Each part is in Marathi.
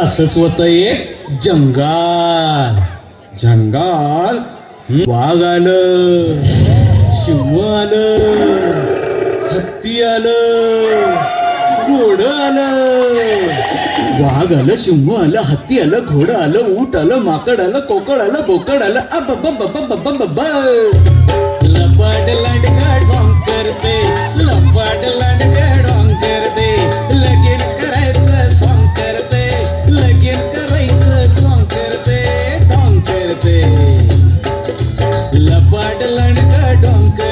असच होत एक जंगाल. जंगाल वाघ आलं शिव आलं हत्ती आलं घोड आलं. वाघ आलं शिंग आलं हत्ती आलं घोडं आलं ऊट आलं माकड आलं कोकड आलं बोकड आलं अ बब्बा बब्बा बब्बा बब्बा அணிந்த டொங்கை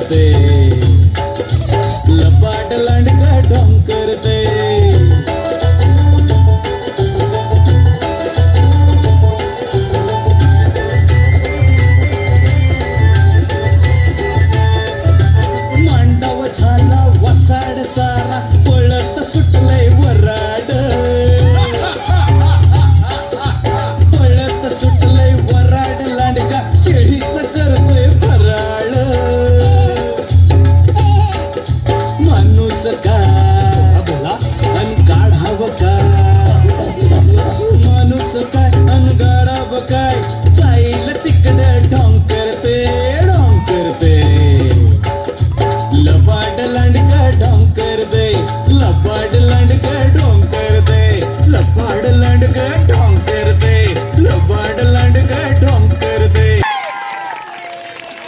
muerte.